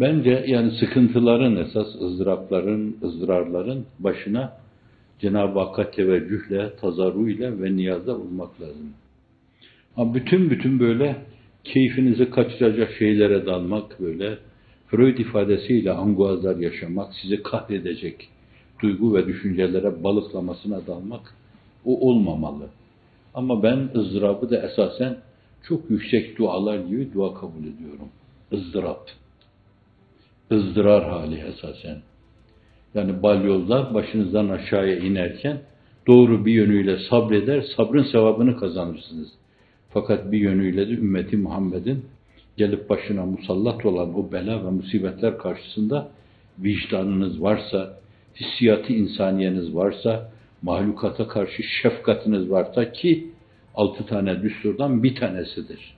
Bence yani sıkıntıların esas ızdırapların, ızdırarların başına Cenab-ı Hakk'a teveccühle, tazarruyla ve niyazda bulmak lazım. Ama bütün bütün böyle keyfinizi kaçıracak şeylere dalmak böyle Freud ifadesiyle anguazlar yaşamak, sizi kahredecek duygu ve düşüncelere balıklamasına dalmak o olmamalı. Ama ben ızdırabı da esasen çok yüksek dualar gibi dua kabul ediyorum. ızdırap. Izdırar hali esasen. Yani balyozlar başınızdan aşağıya inerken doğru bir yönüyle sabreder, sabrın sevabını kazanırsınız. Fakat bir yönüyle de ümmeti Muhammed'in gelip başına musallat olan o bela ve musibetler karşısında vicdanınız varsa, hissiyatı insaniyeniz varsa, mahlukata karşı şefkatiniz varsa ki altı tane düsturdan bir tanesidir.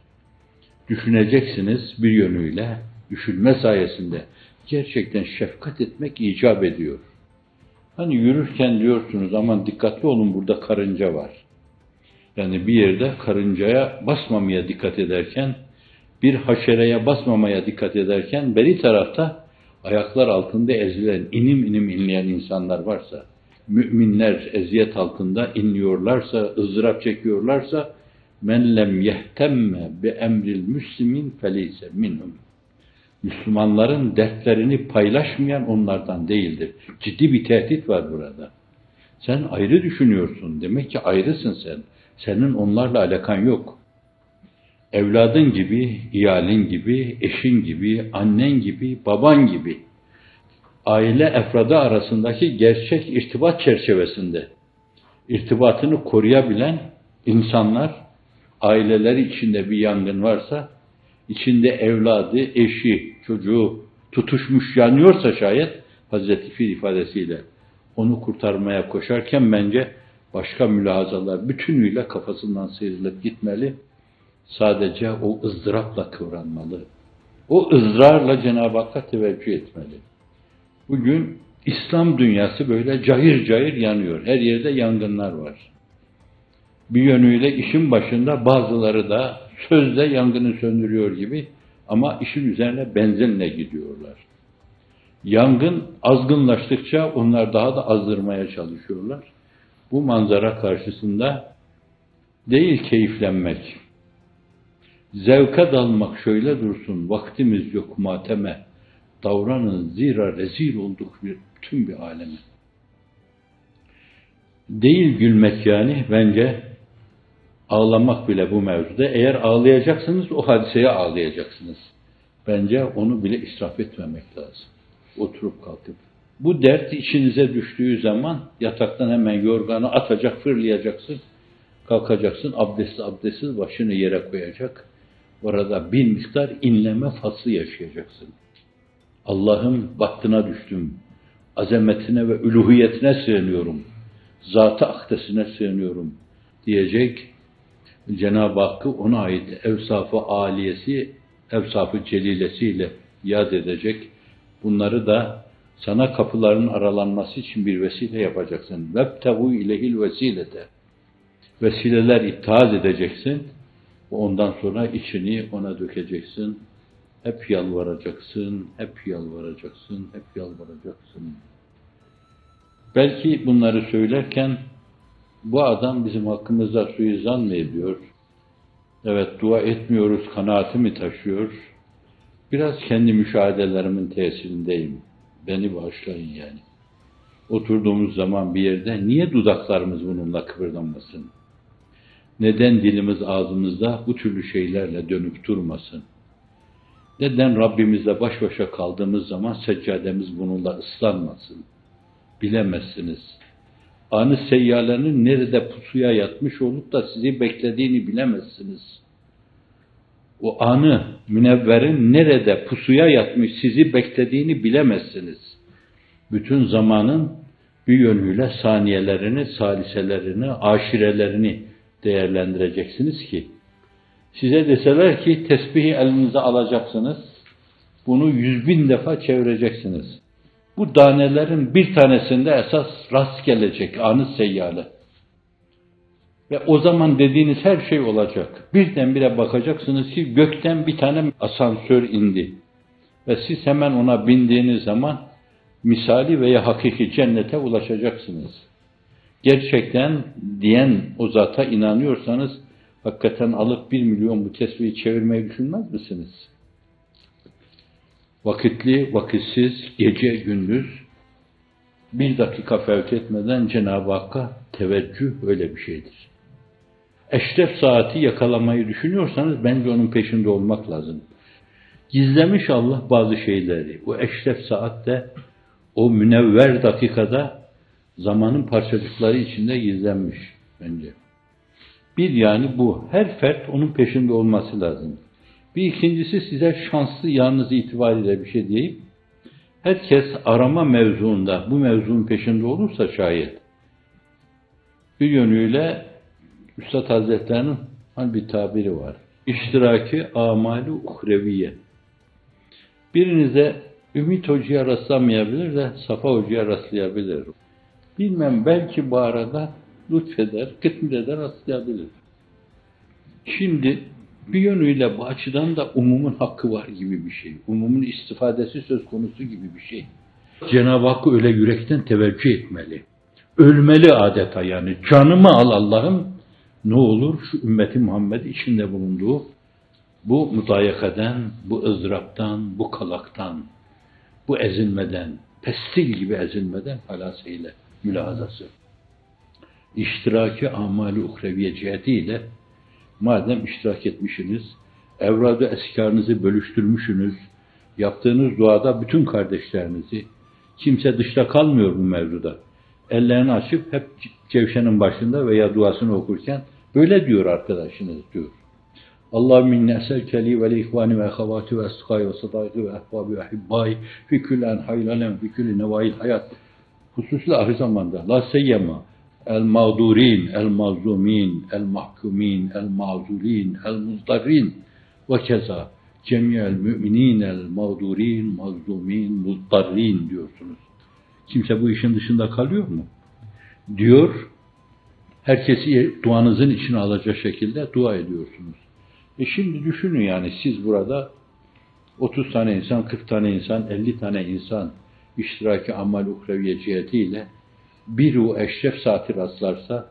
Düşüneceksiniz bir yönüyle, düşünme sayesinde gerçekten şefkat etmek icap ediyor. Hani yürürken diyorsunuz aman dikkatli olun burada karınca var. Yani bir yerde karıncaya basmamaya dikkat ederken, bir haşereye basmamaya dikkat ederken beri tarafta ayaklar altında ezilen, inim inim inleyen insanlar varsa, müminler eziyet altında inliyorlarsa, ızdırap çekiyorlarsa, men lem yehtemme bi emril müslimin felise minhum. Müslümanların dertlerini paylaşmayan onlardan değildir. Ciddi bir tehdit var burada. Sen ayrı düşünüyorsun. Demek ki ayrısın sen. Senin onlarla alakan yok. Evladın gibi, iyalin gibi, eşin gibi, annen gibi, baban gibi aile efradı arasındaki gerçek irtibat çerçevesinde irtibatını koruyabilen insanlar aileleri içinde bir yangın varsa içinde evladı, eşi, çocuğu tutuşmuş yanıyorsa şayet Hazreti Fil ifadesiyle onu kurtarmaya koşarken bence başka mülahazalar bütünüyle kafasından sıyrılıp gitmeli. Sadece o ızdırapla kıvranmalı. O ızrarla Cenab-ı Hakk'a teveccüh etmeli. Bugün İslam dünyası böyle cayır cayır yanıyor. Her yerde yangınlar var. Bir yönüyle işin başında bazıları da sözle yangını söndürüyor gibi ama işin üzerine benzinle gidiyorlar. Yangın azgınlaştıkça onlar daha da azdırmaya çalışıyorlar. Bu manzara karşısında değil keyiflenmek, zevke dalmak şöyle dursun, vaktimiz yok mateme, davranın zira rezil olduk bir, tüm bir aleme. Değil gülmek yani bence ağlamak bile bu mevzuda. Eğer ağlayacaksınız o hadiseye ağlayacaksınız. Bence onu bile israf etmemek lazım. Oturup kalkıp. Bu dert içinize düştüğü zaman yataktan hemen yorganı atacak, fırlayacaksın. Kalkacaksın, abdestli abdestsiz başını yere koyacak. Orada bir miktar inleme faslı yaşayacaksın. Allah'ım bahtına düştüm. Azametine ve üluhiyetine sığınıyorum. Zat-ı akdesine sığınıyorum diyecek. Cenab-ı Hakk'ı ona ait evsafı aliyesi, evsafı celilesiyle yad edecek. Bunları da sana kapıların aralanması için bir vesile yapacaksın. Vebtehu ilehil vesilete. Vesileler iptal edeceksin. Ondan sonra içini ona dökeceksin. Hep yalvaracaksın, hep yalvaracaksın, hep yalvaracaksın. Belki bunları söylerken bu adam bizim hakkımızda suizan mı ediyor? Evet dua etmiyoruz kanaati mi taşıyor? Biraz kendi müşahedelerimin tesirindeyim. Beni bağışlayın yani. Oturduğumuz zaman bir yerde niye dudaklarımız bununla kıpırdanmasın? Neden dilimiz ağzımızda bu türlü şeylerle dönüp durmasın? Neden Rabbimizle baş başa kaldığımız zaman seccademiz bununla ıslanmasın? Bilemezsiniz. Anı seyyalenin nerede pusuya yatmış olup da sizi beklediğini bilemezsiniz. O anı münevverin nerede pusuya yatmış sizi beklediğini bilemezsiniz. Bütün zamanın bir yönüyle saniyelerini, saliselerini, aşirelerini değerlendireceksiniz ki Size deseler ki tesbihi elinize alacaksınız, bunu yüz bin defa çevireceksiniz. Bu danelerin bir tanesinde esas rast gelecek anı seyyale. Ve o zaman dediğiniz her şey olacak. Birdenbire bakacaksınız ki gökten bir tane asansör indi. Ve siz hemen ona bindiğiniz zaman misali veya hakiki cennete ulaşacaksınız. Gerçekten diyen o zata inanıyorsanız hakikaten alıp bir milyon bu tesbihi çevirmeyi düşünmez misiniz? Vakitli, vakitsiz, gece, gündüz bir dakika fevt etmeden Cenab-ı Hakk'a teveccüh öyle bir şeydir. Eşref saati yakalamayı düşünüyorsanız bence onun peşinde olmak lazım. Gizlemiş Allah bazı şeyleri. O eşref saatte o münevver dakikada zamanın parçacıkları içinde gizlenmiş bence. Bir yani bu. Her fert onun peşinde olması lazım. Bir ikincisi size şanslı yalnız itibariyle bir şey diyeyim. Herkes arama mevzuunda bu mevzunun peşinde olursa şayet bir yönüyle Üstad Hazretlerinin hani bir tabiri var. İştiraki amali uhreviye. Birinize Ümit Hoca'ya rastlamayabilir de Safa Hoca'ya rastlayabilir. Bilmem belki bu arada lütfeder, kısmet eder rastlayabilir. Şimdi bir yönüyle bu açıdan da umumun hakkı var gibi bir şey. Umumun istifadesi söz konusu gibi bir şey. Cenab-ı Hakk'ı öyle yürekten teveccüh etmeli. Ölmeli adeta yani. Canımı al Allah'ım ne olur şu ümmeti Muhammed içinde bulunduğu bu müdayakaden, bu ızdıraptan, bu kalaktan, bu ezilmeden, pestil gibi ezilmeden halas eyle mülahazası. İştiraki amali uhreviye cihetiyle madem iştirak etmişsiniz, evrada eskarınızı bölüştürmüşsünüz, yaptığınız duada bütün kardeşlerinizi, kimse dışta kalmıyor bu mevzuda. Ellerini açıp hep cevşenin başında veya duasını okurken böyle diyor arkadaşınız diyor. Allah minne eselkeli ve ihvani ve ahavati ve eskai ve sadaki ve ehbabi ve ahibbai fi küllen haylalen fi külli nevail hayat. Hususla ahir zamanda la seyyema el mağdurin, el mazlumin, el mahkumin, el mazulin, el muzdarrin ve keza cemiyel müminin, el mağdurin, mazlumin, muzdarrin diyorsunuz. Kimse bu işin dışında kalıyor mu? Diyor, herkesi duanızın içine alacak şekilde dua ediyorsunuz. E şimdi düşünün yani siz burada 30 tane insan, 40 tane insan, 50 tane insan iştiraki amal ukreviye cihetiyle biri o eşref saati rastlarsa,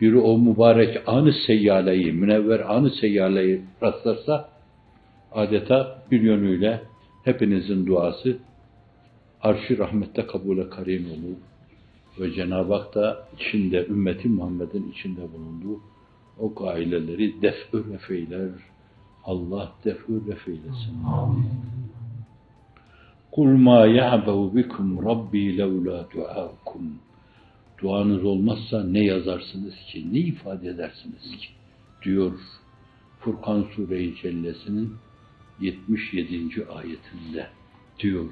biri o mübarek anı seyyaleyi, münevver anı seyyaleyi rastlarsa, adeta bir yönüyle hepinizin duası arş-ı rahmette kabule karin olur. Ve Cenab-ı Hak da içinde, ümmeti Muhammed'in içinde bulunduğu o gaileleri def'ü refeyler. Allah def'ü refeylesin. Kul ma ya'behu bikum rabbi levla duakum. Duanız olmazsa ne yazarsınız ki, ne ifade edersiniz ki? Diyor Furkan Sure-i Cellesi'nin 77. ayetinde diyor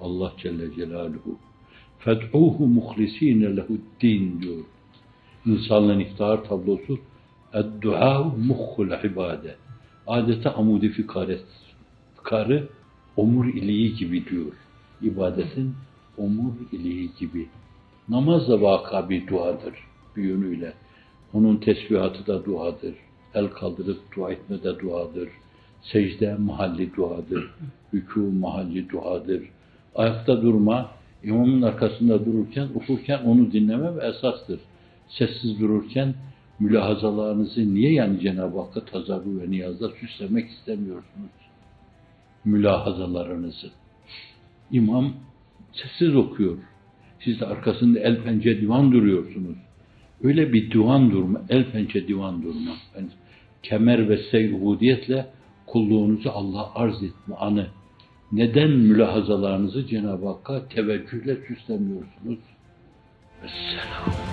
Allah Celle Celaluhu. Fed'uhu muhlisine lehuddin diyor. İnsanlığın iftihar tablosu Ed-dua muhul ibade. Adeta amudi fikaret. Fikarı omur iliği gibi diyor. İbadetin omur iliği gibi. Namaz da vaka bir duadır bir yönüyle. Onun tesbihatı da duadır. El kaldırıp dua etme de duadır. Secde mahalli duadır. Rükû mahalli duadır. Ayakta durma, imamın arkasında dururken, okurken onu dinleme ve esastır. Sessiz dururken mülahazalarınızı niye yani Cenab-ı Hakk'a tazarru ve niyazda süslemek istemiyorsunuz? Mülahazalarınızı. İmam sessiz okuyor. Siz de arkasında el pençe divan duruyorsunuz. Öyle bir divan durma, el pençe divan durma. Yani kemer ve seyhudiyetle kulluğunuzu Allah'a arz etme anı. Neden mülahazalarınızı Cenab-ı Hakk'a teveccühle süslemiyorsunuz? Vesselam.